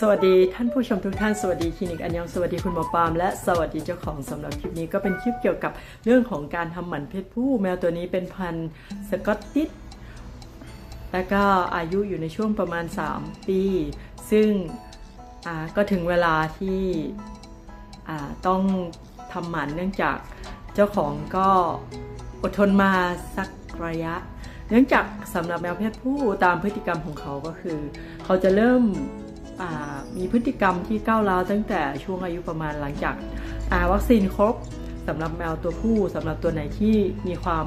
สวัสดีท่านผู้ชมทุกท่าน สวัสดีคลินิกอันยองสวัสดีคุณหมอปาล์มและสวัสดีเจ้าของสำหรับคลิปนี้ก็เป็นคลิปเกี่ยวกับเรื่องของการทำหมันเพศผู้ แมวตัวนี้เป็นพันธุ์สกอตติชแล้วก็อายุอยู่ในช่วงประมาณ 3 ปี ซึ่งก็ถึงเวลาที่ต้องทำหมันเนื่องจากเจ้าของก็อดทนมาสักระยะ เนื่องจากสำหรับแมวเพศผู้ตามพฤติกรรมของเขาก็คือ เขาจะเริ่ม มีพฤติกรรมที่ก้าวร้าวตั้งแต่ช่วงอายุประมาณหลังจากวัคซีนครบสำหรับแมวตัวผู้สำหรับตัวไหนที่มีความ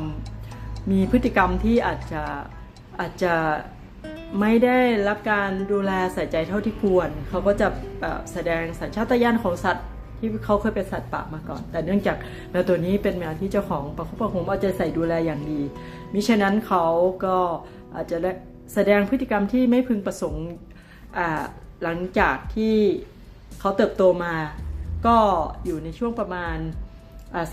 มีพฤติกรรมที่อาจจะอาจจะไม่ได้รับการดูแลใส่ใจเท่าที่ควร เขาก็จะแสดงสัญชาตญาณของสัตว์ที่เขาเคยเป็นสัตว์ป่ามาก่อน แต่เนื่องจากแมวตัวนี้เป็นแมวที่เจ้าของประคบประหงมเอาใจใส่ดูแลอย่างดี มิฉะนั้นเขาก็อาจจะแสดงพฤติกรรมที่ไม่พึงประสงค์ หลังจากที่เขาเติบโตมา ก็อยู่ในช่วงประมาณ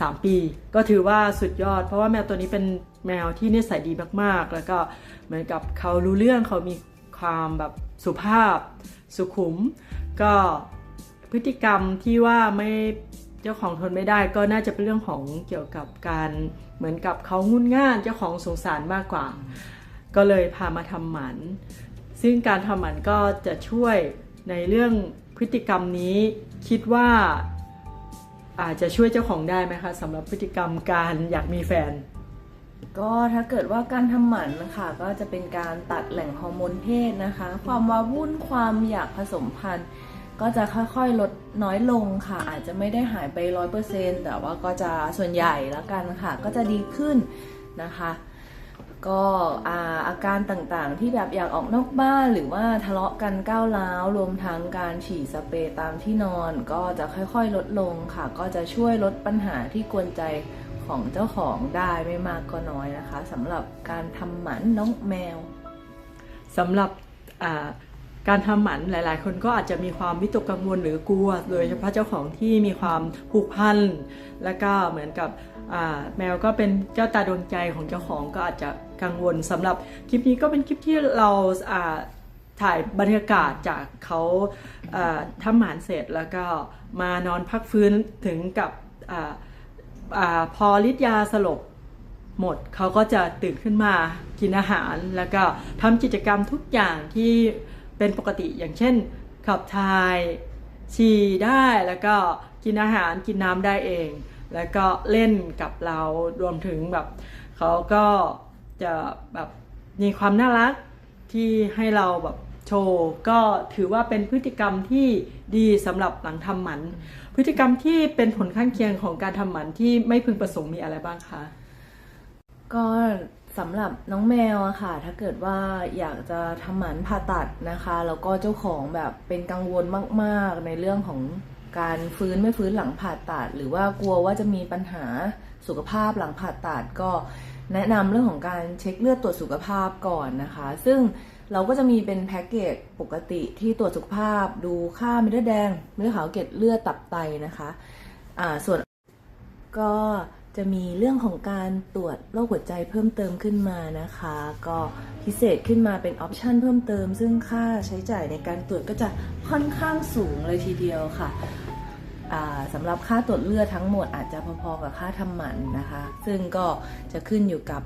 สามปี ก็ถือว่าสุดยอด เพราะว่าแมวตัวนี้เป็นแมวที่นิสัยดีมากๆ แล้วก็เหมือนกับเขารู้เรื่องเขามีความแบบสุภาพ สุขุม ก็พฤติกรรมที่ว่าไม่เจ้าของทนไม่ได้ก็น่าจะเป็นเรื่องของเกี่ยวกับการเหมือนกับเขางุนง่านเจ้าของสงสารมากกว่า ก็เลยพามาทำหมัน ซึ่งการทำหมันก็จะช่วยในเรื่องพฤติกรรมนี้คิดว่าอาจจะช่วยเจ้าของได้ไหมคะสำหรับพฤติกรรมการอยากมีแฟน ก็ถ้าเกิดว่าการทำหมันนะคะก็จะเป็นการตัดแหล่งฮอร์โมนเพศนะคะ ความว้าวุ่นความอยากผสมพันธุ์ ก็จะค่อยๆลดน้อยลงค่ะ อาจจะไม่ได้หายไปร้อยเปอร์เซ็นต์แต่ว่าก็จะส่วนใหญ่แล้วกันค่ะ ก็จะดีขึ้นนะคะ ก็อาอาการต่างๆ ที่แบบอยากออกนอกบ้านหรือว่าทะเลาะกันก้าวร้าวรวมทั้งการฉี่สเปรย์ตามที่นอน ก็จะค่อยๆลดลงค่ะ ก็จะช่วยลดปัญหาที่กวนใจของเจ้าของได้ไม่มากก็น้อยนะคะสำหรับการทำหมันน้องแมวสำหรับการทำหมันหลาย ๆ คนก็อาจจะมีความวิตกกังวลหรือกลัว โดยเฉพาะเจ้าของที่มีความผูกพันและก็เหมือนกับแมวก็เป็นเจ้าตาดวงใจของเจ้าของก็อาจจะ กังวลสำหรับคลิปนี้ก็เป็นคลิปที่เราอ่าถ่ายบรรยากาศจากเขาอ่าทำหมันเสร็จแล้วก็มานอนพักฟื้นถึงกับออพอฤทธิ์ยาสลบหมดเขาก็จะตื่นขึ้นมากินอาหารแล้วก็ทำกิจกรรมทุกอย่างที่เป็นปกติอย่างเช่น ขับถ่ายฉี่ได้แล้วก็กินอาหารกินน้ำได้เอง แล้วก็เล่นกับเรารวมถึงแบบเขาก็ จะแบบมีความน่ารักที่ให้เราแบบโชว์ก็ถือว่าเป็นพฤติกรรมที่ดีสำหรับหลังทำหมัน พฤติกรรมที่เป็นผลข้างเคียงของการทำหมันที่ไม่พึงประสงค์มีอะไรบ้างคะก็สำหรับน้องแมวอะค่ะ ถ้าเกิดว่าอยากจะทำหมันผ่าตัดนะคะ แล้วก็เจ้าของแบบเป็นกังวลมาก ๆ ในเรื่องของการฟื้นไม่ฟื้นหลังผ่าตัด หรือว่ากลัวว่าจะมีปัญหาสุขภาพหลังผ่าตัดก็ แนะนำเรื่องของการเช็คเลือดตรวจสุขภาพก่อนนะคะ ซึ่งเราก็จะมีเป็นแพ็กเกจปกติที่ตรวจสุขภาพ ดูค่าเม็ดเลือดแดงเม็ดเลือดขาวเกล็ดเลือดตับไตนะคะอ่าส่วนก็จะมีเรื่องของการตรวจโรคหัวใจเพิ่มเติมขึ้นมานะคะ ก็พิเศษขึ้นมาเป็นออปชันเพิ่มเติม ซึ่งค่าใช้จ่ายในการตรวจก็จะค่อนข้างสูงเลยทีเดียวค่ะ สำหรับค่าตรวจเลือดทั้งหมดอาจจะพอๆกับค่าทำหมันนะคะ ซึ่งก็จะขึ้นอยู่กับ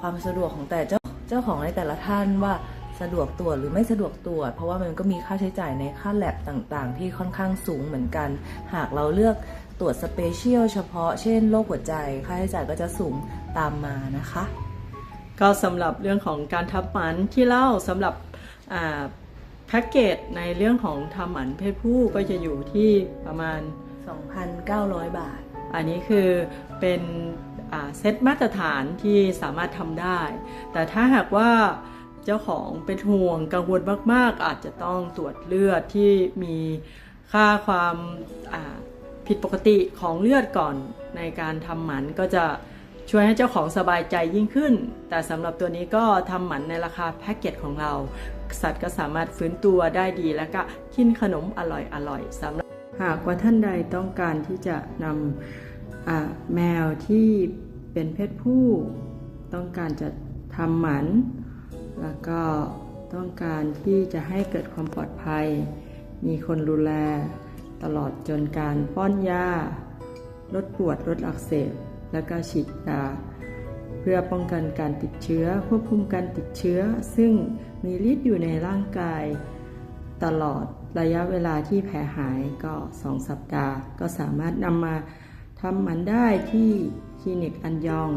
ความสะดวกของแต่เจ้าเจ้าของในแต่ละท่านว่าสะดวกตรวจหรือไม่สะดวกตรวจ เพราะว่ามันก็มีค่าใช้จ่ายในค่าแลบต่างๆ ที่ค่อนข้างสูงเหมือนกัน หากเราเลือกตรวจสเปเชียลเฉพาะเช่นโรคหัวใจค่าใช้จ่ายก็จะสูงตามมานะคะ ก็สำหรับเรื่องของการทำหมันที่เล่าสำหรับ แพ็กเกจในเรื่องของทำหมันเพศผู้ก็จะอยู่ที่ประมาณ 2,900 บาท อันนี้คือเป็นอ่าเซตมาตรฐานที่สามารถทำได้ แต่ถ้าหากว่าเจ้าของเป็นห่วงกังวลมาก ๆ อาจจะต้องตรวจเลือดที่มีค่าความอ่าผิดปกติของเลือดก่อนในการทำหมันก็จะ ช่วยให้เจ้าของสบายใจยิ่งขึ้น แต่สำหรับตัวนี้ก็ทำหมันในราคาแพ็กเกจของเรา สัตว์ก็สามารถฟื้นตัวได้ดีแล้วก็กินขนมอร่อยๆสำหรับหากว่าท่านใดต้องการที่จะนำแมวที่เป็นเพศผู้ ต้องการจะทำหมัน แล้วก็ต้องการที่จะให้เกิดความปลอดภัย มีคนดูแล ตลอดจนการป้อนยาลดปวดลดอักเสบ และก็ฉีดยาเพื่อป้องกันการติดเชื้อ ควบคุมการติดเชื้อ ซึ่งมีฤทธิ์อยู่ในร่างกาย ตลอดระยะเวลาที่แผลหายก็ 2 สัปดาห์ ก็สามารถนำมาทำมันได้ที่คลินิกอันยอง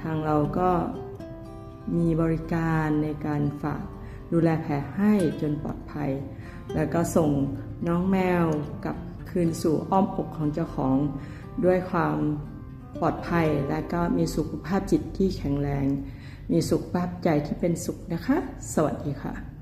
ทางเราก็มีบริการในการฝากดูแลแผลให้จนปลอดภัย แล้วก็ส่งน้องแมวกลับคืนสู่อ้อมอกของเจ้าของด้วยความ ปลอดภัยและก็มีสุขภาพจิตที่แข็งแรง มีสุขภาพใจที่เป็นสุขนะคะ สวัสดีค่ะ